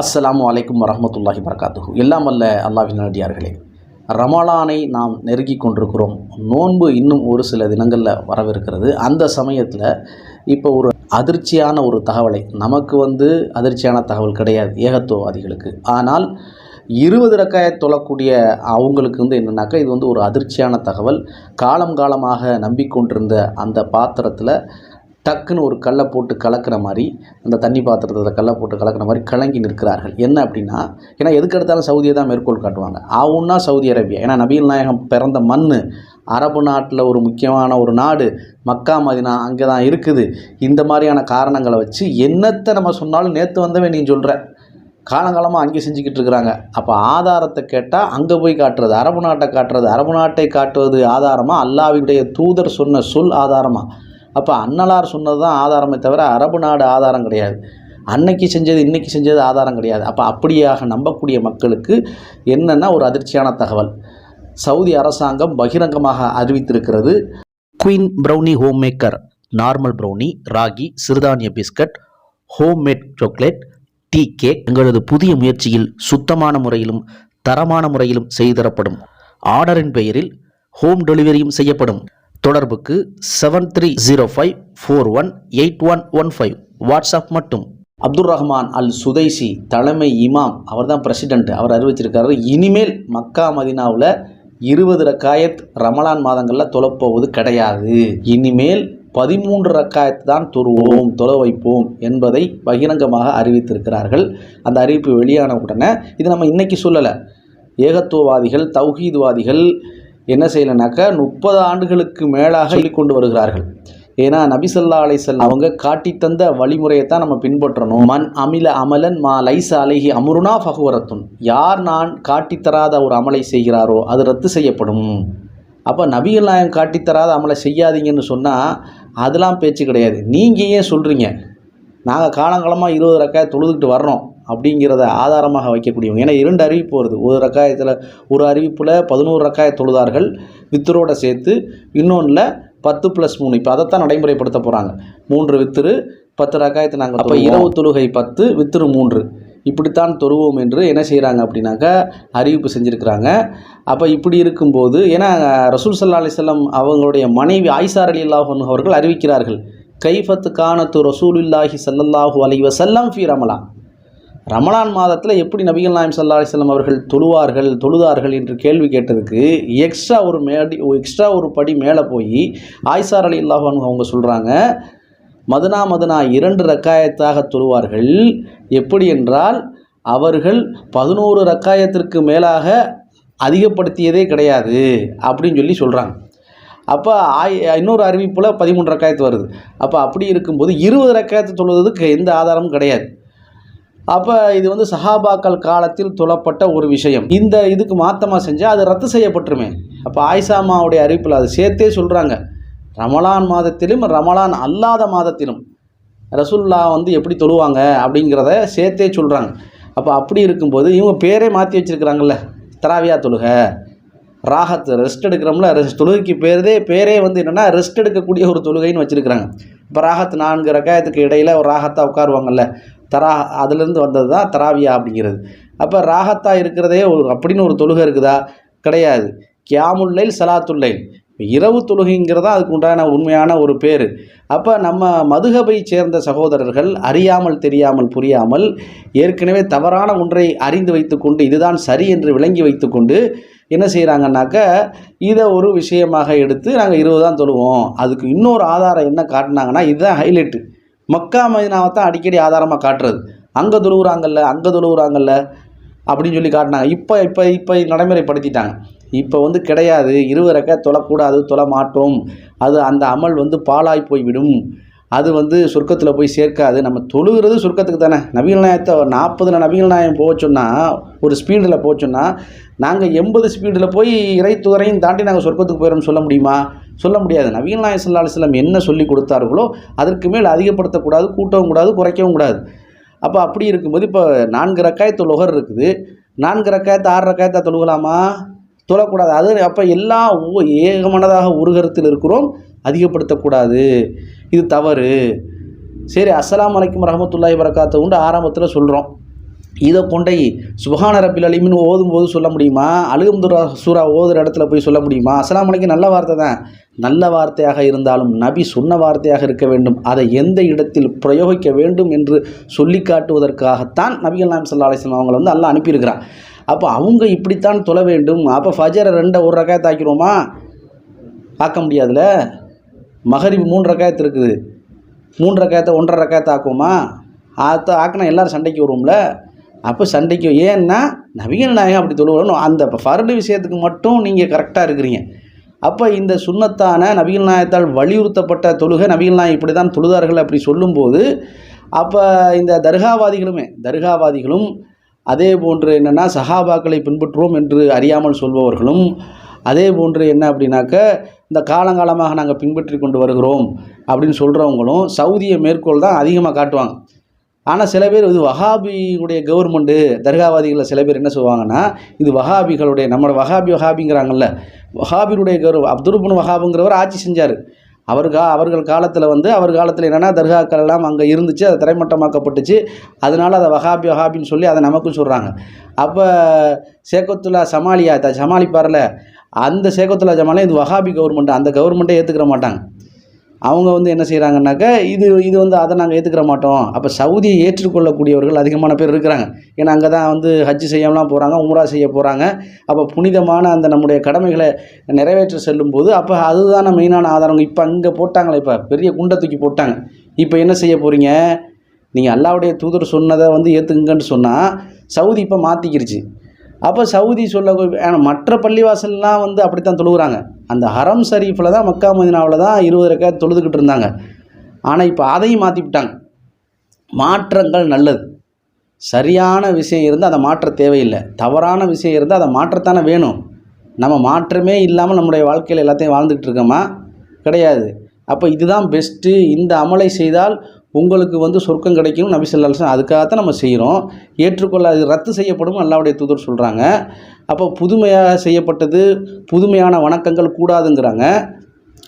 அஸ்ஸலாமு அலைக்கும் வரமத்துல்லாஹி வரகாத்துஹு எல்லாம் அல்ல அல்லாஹ்வின் நடிகார்களே ரமலானை நாம் நெருங்கி கொண்டிருக்கிறோம். நோன்பு இன்னும் ஒரு சில தினங்களில் வரவிருக்கிறது. அந்த சமயத்தில் இப்போ ஒரு அதிர்ச்சியான ஒரு தகவலை நமக்கு வந்து அதிர்ச்சியான தகவல் கிடையாது ஏகத்துவவாதிகளுக்கு. ஆனால் இருபது ரக்காய தொழக்கூடிய அவங்களுக்கு வந்து என்னென்னாக்கா இது வந்து ஒரு அதிர்ச்சியான தகவல். காலம் காலமாக நம்பிக்கொண்டிருந்த அந்த பாத்திரத்தில் டக்குன்னு ஒரு கல்லை போட்டு கலக்கிற மாதிரி அந்த தண்ணி பாத்திரத்தில் கல்லை போட்டு கலக்கிற மாதிரி கலங்கி நிற்கிறார்கள். என்ன அப்படின்னா ஏன்னா எதுக்கு எடுத்தாலும் சவுதியை தான் மேற்கோள் காட்டுவாங்க. ஆவுன்னா சவுதி அரேபியா. ஏன்னா நபிகள் நாயகம் பிறந்த மண் அரபு நாட்டில் ஒரு முக்கியமான ஒரு நாடு. மக்கா மதினா அங்கே தான் இருக்குது. இந்த மாதிரியான காரணங்களை வச்சு என்னத்தை நம்ம சொன்னாலும் நேற்று வந்தவன் நீ சொல்கிற காலங்காலமாக அங்கே செஞ்சுக்கிட்டு இருக்கிறாங்க. அப்போ ஆதாரத்தை கேட்டால் அங்கே போய் காட்டுறது அரபு நாட்டை காட்டுறது. அரபு நாட்டை காட்டுவது ஆதாரமாக அல்லாவினுடைய தூதர் சொன்ன சொல் ஆதாரமாக அப்போ அன்னலார் சொன்னது தான் ஆதாரமே தவிர அரபு நாடு ஆதாரம் கிடையாது. அன்னைக்கு செஞ்சது இன்னைக்கு செஞ்சது ஆதாரம் கிடையாது. அப்போ அப்படியாக நம்பக்கூடிய மக்களுக்கு என்னென்னா ஒரு அதிர்ச்சியான தகவல். சவுதி அரசாங்கம் பகிரங்கமாக அறிவித்திருக்கிறது. Queen brownie homemaker normal brownie ragi சிறுதானிய biscuit homemade chocolate tea cake எங்களது புதிய முயற்சியில் சுத்தமான முறையிலும் தரமான முறையிலும் செய்து தரப்படும். ஆர்டரின் பெயரில் ஹோம் டெலிவரியும் செய்யப்படும். தொடர்புக்கு seven three zero five four one eight one one five WhatsApp மட்டும். அப்துல் ரஹ்மான் அல் சுதைசி தலைமை இமாம். அவர் தான் பிரசிடென்ட் அவர் அறிவிச்சிருக்காரு இனிமேல் மக்கா மதினாவில் இருபது ரக்காயத் ரமலான் மாதங்களில் தொலைப்போவது கிடையாது. இனிமேல் பதிமூன்று ரக்காயத்து தான் தொழுவோம் தொலை வைப்போம் என்பதை பகிரங்கமாக அறிவித்திருக்கிறார்கள். அந்த அறிவிப்பு வெளியான உடனே இது நம்ம இன்னைக்கு சொல்லலை. ஏகத்துவவாதிகள் தௌஹீத்வாதிகள் என்ன செய்யலைனாக்கா முப்பது ஆண்டுகளுக்கு மேலாக சொல்லிக் கொண்டு வருகிறார்கள். ஏன்னா நபிசல்லா அலைசல் அவங்க காட்டி தந்த வழிமுறையை தான் நம்ம பின்பற்றணும். மண் அமில அமலன் மா லைச அலைஹி அமுருனா ஃபகுவரத்துன் யார் நான் காட்டித்தராத ஒரு அமலை செய்கிறாரோ அது ரத்து செய்யப்படும். அப்போ நபிகள் நாயம் காட்டித்தராத அமலை செய்யாதீங்கன்னு சொன்னால் அதெல்லாம் பேச்சு கிடையாது. நீங்கள் ஏன் சொல்கிறீங்க நாங்கள் காலங்காலமாக இருபது ரக்காய் தொழுதுகிட்டு வர்றோம். அப்படிங்கிறத ஆதாரமாக வைக்கக்கூடியவங்க. ஏன்னா இரண்டு அறிவிப்பு வருது. ஒரு ரக்காயத்தில் ஒரு அறிவிப்பில் பதினோரு ரக்காய தொழுதார்கள் வித்தரோட சேர்த்து இன்னொன்றில் பத்து ப்ளஸ் மூணு. இப்போ அதைத்தான் நடைமுறைப்படுத்த போகிறாங்க மூன்று வித்திரு பத்து ரக்காயத்தை நாங்கள் அப்போ இரவு தொழுகை பத்து வித்திரு மூன்று. இப்படித்தான் தொழுவோம் என்று என்ன செய்கிறாங்க அப்படின்னாக்கா அறிவிப்பு செஞ்சுருக்கிறாங்க. அப்போ இப்படி இருக்கும்போது ஏன்னா ரசூல் சல்லா அலிசல்லாம் அவங்களுடைய மனைவி ஆயிசார் அலி அல்லாஹன் அவர்கள் அறிவிக்கிறார்கள். கைஃபத்து கானத்து ரசூலுல்லாஹி சல்லல்லாஹு அலைஹி வஸல்லம் ஃபி ரமலான். ரமலான் மாதத்தில் எப்படி நபிகள் நாயம் சல்லா அலிஸ்லாம் அவர்கள் தொழுவார்கள் தொழுதார்கள் என்று கேள்வி கேட்டதுக்கு எக்ஸ்ட்ரா ஒரு மேடி எக்ஸ்ட்ரா ஒரு படி மேலே போய் ஆய்சார் அலி இல்லாஹான் அவங்க சொல்கிறாங்க மதுனா மதுனா இரண்டு ரக்காயத்தாக தொழுவார்கள். எப்படி என்றால் அவர்கள் பதினோரு ரக்காயத்திற்கு மேலாக அதிகப்படுத்தியதே கிடையாது அப்படின்னு சொல்லி சொல்கிறாங்க அப்போ ஆய் இன்னொரு அறிவிப்பில் பதிமூன்று ரக்காயத்து வருது. அப்போ அப்படி இருக்கும்போது இருபது ரக்காயத்து சொல்வதுக்கு எந்த ஆதாரமும் கிடையாது. அப்போ இது வந்து சஹாபாக்கள் காலத்தில் தொழப்பட்ட ஒரு விஷயம். இந்த இதுக்கு மாத்தமாக செஞ்சால் அது ரத்து செய்யப்பட்டுருமே. அப்போ ஆயிஷாமாவுடைய அறிவிப்பில் அது சேர்த்தே சொல்கிறாங்க ரமலான் மாதத்திலும் ரமலான் அல்லாத மாதத்திலும் ரசுல்லா வந்து எப்படி தொழுவாங்க அப்படிங்கிறத சேர்த்தே சொல்கிறாங்க அப்போ அப்படி இருக்கும்போது இவங்க பேரே மாற்றி வச்சுருக்கிறாங்கல்ல தராவியா தொழுக. ராகத் ரெஸ்ட் எடுக்கிறோம்ல ரெஸ்ட் தொழுகைக்கு பேரதே பேரே வந்து என்னென்னா ரெஸ்ட் எடுக்கக்கூடிய ஒரு தொழுகைன்னு வச்சுருக்கிறாங்க. இப்போ ராகத் நான்கு ரகாயத்துக்கு இடையில் ஒரு ராகத்தாக உட்காருவாங்கல்ல தரா அதுலேருந்து வந்தது தான் தராவியா அப்படிங்கிறது. அப்போ ராகத்தாக இருக்கிறதே ஒரு அப்படின்னு ஒரு தொழுகை இருக்குதா? கிடையாது. கியாமுல்லைல் சலாத்துல்லைல் இரவு தொழுகைங்கிறதா அதுக்கு உண்டான உண்மையான ஒரு பேர். அப்போ நம்ம மதுகபை சேர்ந்த சகோதரர்கள் அறியாமல் தெரியாமல் புரியாமல் ஏற்கனவே தவறான ஒன்றை அறிந்து வைத்துக்கொண்டு இதுதான் சரி என்று விளங்கி வைத்துக்கொண்டு என்ன செய்கிறாங்கன்னாக்க இதை ஒரு விஷயமாக எடுத்து நாங்கள் இருபது தான் தொழுவோம். அதுக்கு இன்னொரு ஆதாரம் என்ன காட்டினாங்கன்னா இதுதான் ஹைலைட்டு மக்கா மதினாவை தான் அடிக்கடி ஆதாரமாக காட்டுறது. அங்கே தொழுவுறாங்கல்ல அங்கே தொழுவுறாங்கல்ல. அப்படின்னு சொல்லி காட்டினாங்க. இப்போ இப்போ இப்போ நடைமுறைப்படுத்திட்டாங்க. இப்போ வந்து கிடையாது. இருவரக்க தொழக்கூடாது தொழ மாட்டோம் அது அந்த அமல் வந்து பாழாய் போய்விடும். அது வந்து சொர்க்கத்தில் போய் சேர்க்காது. நம்ம தொழுகிறது சொர்க்கத்துக்கு தானே. நபிகள் நாயத்தை நாற்பதில் நபிகள் நாயம் போச்சோன்னா ஒரு ஸ்பீடில் போச்சோன்னா நாங்கள் எண்பது ஸ்பீடில் போய் இறை துறையும் தாண்டி நாங்கள் சொர்க்கத்துக்கு போயிடும் சொல்ல முடியுமா? சொல்ல முடியாது. நவீன நாயம் அலிஸ்லாம் என்ன சொல்லி கொடுத்தார்களோ அதற்கு மேல் அதிகப்படுத்தக்கூடாது கூட்டவும் கூடாது குறைக்கவும் கூடாது. அப்போ அப்படி இருக்கும்போது இப்போ நான்கு ரக்காயத்து தொழுகர் இருக்குது. நான்கு ரக்காயத்து ஆறு ரக்காயத்தை தொழுகலாமா? தொழக்கூடாது. அது அப்போ எல்லா ஏகமனதாக ஒரு கருத்தில் இருக்கிறோம். அதிகப்படுத்தக்கூடாது. இது தவறு. சரி அஸ்லாம் அலைக்கும் ரஹமத்துல்லாஹி வரகாத்த உண்டு ஆரம்பத்தில் சொல்கிறோம் இதை கொண்டை சுபஹான ரப்பில் அலிமின்னு ஓதும்போது சொல்ல முடியுமா? அழுகம்துரா சூரா ஓதுற இடத்துல போய் சொல்ல முடியுமா? அஸ்லாம் அலைக்கு நல்ல வார்த்தை தான். நல்ல வார்த்தையாக இருந்தாலும் நபி சொன்ன வார்த்தையாக இருக்க வேண்டும். அதை எந்த இடத்தில் பிரயோகிக்க வேண்டும் என்று சொல்லி காட்டுவதற்காகத்தான் நபிகள் நாம் சல்லா அலிஸ்லாம் அவங்களை வந்து எல்லாம் அனுப்பியிருக்கிறான். அப்போ அவங்க இப்படித்தான் தொழ வேண்டும். அப்போ ஃபஜரை ரெண்டை ஒரு ரக்காயத்து தாக்கிடுவோமா ஆக்க முடியாதுல்ல? மகரிப் மூன்று ரக்காயத்து இருக்குது. மூன்று ரக்காயத்தை ஒன்றரை ரக்காயத்தை ஆக்குவோமா? ஆத்த ஆக்கினா எல்லாரும் சண்டைக்கு வருவோம்ல? அப்போ சண்டைக்கு ஏன்னா நபிகள் நாயகம் அப்படி தொழுவணும் அந்த ஃபர்டு விஷயத்துக்கு மட்டும் நீங்கள் கரெக்டாக இருக்கிறீங்க. அப்போ இந்த சுன்னத்தான நபிகள் நாயகத்தால் வலியுறுத்தப்பட்ட தொழுகை நபிகள் நாயகம் இப்படி தான் தொழுதார்கள் அப்படி சொல்லும்போது அப்போ இந்த தர்காவாதிகளுமே தர்காவாதிகளும் அதே போன்று என்னென்னா சஹாபாக்களை பின்பற்றுவோம் என்று அறியாமல் சொல்பவர்களும் அதே போன்று என்ன அப்படின்னாக்க இந்த காலங்காலமாக நாங்கள் பின்பற்றி கொண்டு வருகிறோம் அப்படின்னு சொல்கிறவங்களும் சவுதியை மேற்கோள் தான் அதிகமாக காட்டுவாங்க. ஆனால் சில பேர் இது வஹாபியுடைய கவர்மெண்ட்டு தர்காவாதிகளில் சில பேர் என்ன சொல்லுவாங்கன்னா இது வஹாபிகளுடைய நம்மளோட வஹாபி வஹாபிங்கிறாங்கல்ல வஹாபியுடைய கௌரவ அப்துல்புன் வஹாபுங்கிறவர் ஆட்சி செஞ்சார். அவர் கா அவர்கள் காலத்தில் வந்து அவர் காலத்தில் என்னென்னா தர்காக்கள் எல்லாம் அங்கே இருந்துச்சு அது திரைமட்டமாக்கப்பட்டுச்சு அதனால் அதை வஹாபி வஹாபின்னு சொல்லி அதை நமக்கும் சொல்கிறாங்க அப்போ சேக்கத்துல்லா சமாளியா த சமாளிப்பார்ல? அந்த சேக்கத்துல்லா ஜமாலே இது வஹாபி கவர்மெண்ட் அந்த கவர்மெண்ட்டே ஏற்றுக்கிற மாட்டாங்க. அவங்க வந்து என்ன செய்கிறாங்கன்னாக்க இது இது வந்து அதை நாங்கள் ஏற்றுக்கிற மாட்டோம். அப்போ சவுதியை ஏற்றுக்கொள்ளக்கூடியவர்கள் அதிகமான பேர் இருக்கிறாங்க. ஏன்னா அங்கே தான் வந்து ஹஜ் செய்யலாம் போகிறாங்க உம்ரா செய்ய போகிறாங்க அப்போ புனிதமான அந்த நம்முடைய கடமைகளை நிறைவேற்ற செல்லும்போது அப்போ அதுதான மெயினான ஆதாரம் இப்போ அங்கே போட்டாங்களே இப்போ பெரிய குண்டை தூக்கி போட்டாங்க. இப்போ என்ன செய்ய போகிறீங்க நீங்கள் அல்லாவுடைய தூதர் சொன்னதை வந்து ஏற்றுங்கன்னு சொன்னால் சவுதி இப்போ மாற்றிக்கிருச்சு அப்போ சவுதி சொல்ல ஏன்னா மற்ற பள்ளிவாசல்லாம் வந்து அப்படித்தான் தொழுகிறாங்க. அந்த ஹரம் ஷரீஃபில் தான் மக்கா மதினாவில் தான் இருபது ரெக்கா தொழுதுகிட்டு இருந்தாங்க. ஆனால் இப்போ அதையும் மாற்றி விட்டாங்க மாற்றங்கள் நல்லது. சரியான விஷயம் இருந்தால் அதை மாற்ற தேவையில்லை. தவறான விஷயம் இருந்தால் அதை மாற்றத்தானே வேணும். நம்ம மாற்றமே இல்லாமல் நம்முடைய வாழ்க்கையில் எல்லாத்தையும் வாழ்ந்துக்கிட்டு இருக்கோமா? கிடையாது. அப்போ இதுதான் பெஸ்ட்டு இந்த அமலை செய்தால் உங்களுக்கு வந்து சொர்க்கம் கிடைக்கும் நபி ஸல்லல்லாஹு அதுக்காகத்தான் நம்ம செய்கிறோம். ஏற்றுக்கொள்ள அது ரத்து செய்யப்படும் அல்லாவுடைய தூதர் சொல்கிறாங்க அப்போ புதுமையாக செய்யப்பட்டது புதுமையான வணக்கங்கள் கூடாதுங்கிறாங்க.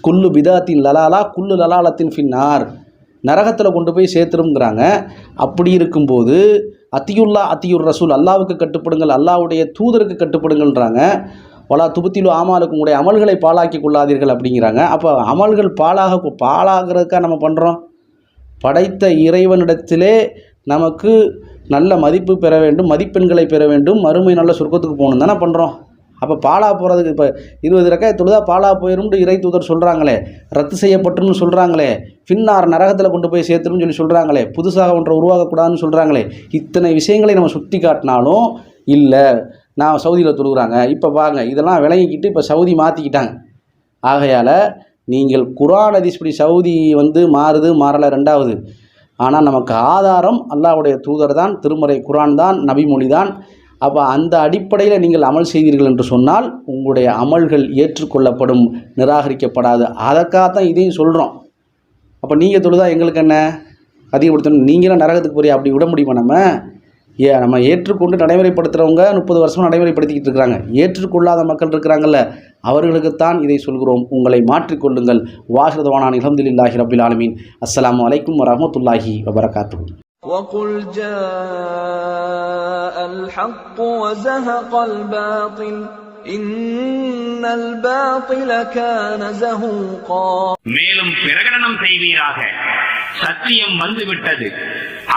குல்லு பிதாத்தின் லலாலா குல்லு லலாலத்தின் ஃபின்னார். நரகத்தில் கொண்டு போய் சேர்த்துருங்கிறாங்க அப்படி இருக்கும்போது அத்தியுல்லா அத்தியுர் ரசூல் அல்லாவுக்கு கட்டுப்படுங்கள் அல்லாவுடைய தூதருக்கு கட்டுப்படுங்கள்ன்றாங்க. வலா துபத்திலு ஆமாலுக்கு உங்களுடைய அமல்களை பாழாக்கி கொள்ளாதீர்கள் அப்படிங்கிறாங்க. அப்போ அமல்கள் பாழாக பாழாகிறதுக்காக நம்ம பண்ணுறோம் படைத்த இறைவனிடத்திலே நமக்கு நல்ல மதிப்பு பெற வேண்டும் மதிப்பெண்களை பெற வேண்டும் மறுமை நல்ல சொர்க்கத்துக்கு போகணும். தானே பண்ணுறோம் அப்போ பாலா போகிறதுக்கு இப்போ இருபது ரக்காய் தொழுதா பாலா போயிரும்னு இறை தூதர் சொல்கிறாங்களே ரத்து செய்யப்பட்டுன்னு சொல்கிறாங்களே பின்னார் நரகத்தில் கொண்டு போய் சேர்த்துருன்னு சொல்லி சொல்கிறாங்களே புதுசாக ஒன்றை உருவாக்கக்கூடாதுன்னு சொல்கிறாங்களே இத்தனை விஷயங்களை நம்ம சுட்டி காட்டினாலும் இல்லை நான் சவுதியில் தொழுகிறாங்க. இப்போ வாங்க இதெல்லாம் விளங்கிக்கிட்டு இப்போ சவுதி மாற்றிக்கிட்டாங்க ஆகையால் நீங்கள் குரான் அதிஸ்படி சவுதி வந்து மாறுது மாறலை ரெண்டாவது ஆனால் நமக்கு ஆதாரம் அல்லாவுடைய தூதர் தான் திருமறை குரான் தான் நபிமொழி தான். அப்போ அந்த அடிப்படையில் நீங்கள் அமல் செய்தீர்கள் என்று சொன்னால் உங்களுடைய அமல்கள் ஏற்றுக்கொள்ளப்படும் நிராகரிக்கப்படாது. அதற்காகத்தான் இதையும் சொல்கிறோம் அப்போ நீங்கள் தொழுதா எங்களுக்கு என்ன? அதிகப்படுத்தணும். நீங்களும் நரகத்துக்கு போறியா? அப்படி விட முடியுமா நம்ம? ஏ நம்ம ஏற்றுக்கொண்டு நடைமுறைப்படுத்துகிறவங்க முப்பது வருஷமாக நடைமுறைப்படுத்திக்கிட்டு இருக்கிறாங்க ஏற்றுக்கொள்ளாத மக்கள் இருக்கிறாங்கல்ல அவர்களுக்குத்தான் இதை சொல்கிறோம் உங்களை மாற்றிக்கொள்ளுங்கள் வாஹிரதவானான் இலம்துலில்லாஹி ரபில் ஆலமீன் அஸ்ஸலாமு அலைக்கும் வரஹமத்துல்லாஹி வபரகாத்துஹு وقل جاء الحق وزهق الباطل إن الباطل كان زهوقا மேலும் பிரகடனம் செய்வீராக சத்தியம் வந்துவிட்டது